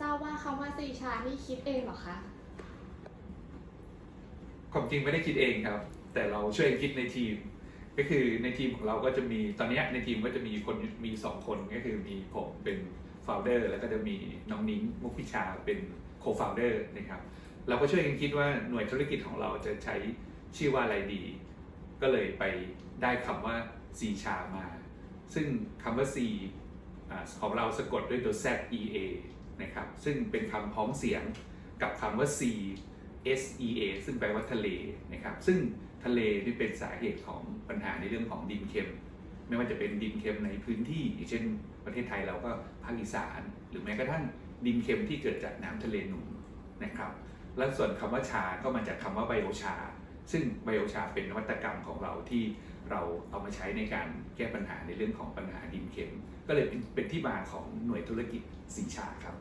ทราบว่าคำว่าซีชานี่คิดเองเหรอคะ ความจริงไม่ได้คิดเองครับ แต่เราช่วยกันคิดในทีม ก็คือในทีมของเราก็จะมีตอนเนี้ยในทีมก็จะมีคนมีสองคนก็คือมีผมเป็นโฟลเดอร์แล้วก็จะมีน้องนิ้งมุกพิชาเป็นโคฟ o u เดอร์นะครับ เราก็ช่วยกันคิดว่าหน่วยธุรกิจของเราจะใช้ชื่อว่าอะไรดี ก็เลยไปได้คำว่า C ชามา ซึ่งคำว่า C อ่าของเราสะกดด้วยตัว Z E A นะครับ ซึ่งเป็นคำพ้องเสียงกับคำว่า C S E A ซึ่งแปลว่าทะเลนะครับ ซึ่งทะเลนี่เป็นสาเหตุของปัญหาในเรื่องของดินเค็ม ไม่ว่าจะเป็นดินเค็มในพื้นที่อย่างเช่น ประเทศไทยเราก็ภาคอีสาน หรือแม้กระทั่งดินเค็มที่เกิดจากน้ำทะเลหนุนนะครับ และส่วนคำว่าชาก็มาจากคำว่าไบโอชา ซึ่งไบโอชาเป็นนวัตกรรมของเราที่เราเอามาใช้ในการแก้ปัญหาในเรื่องของปัญหาดินเค็ม ก็เลยเป็นเป็นที่มาของหน่วยธุรกิจสีชาครับ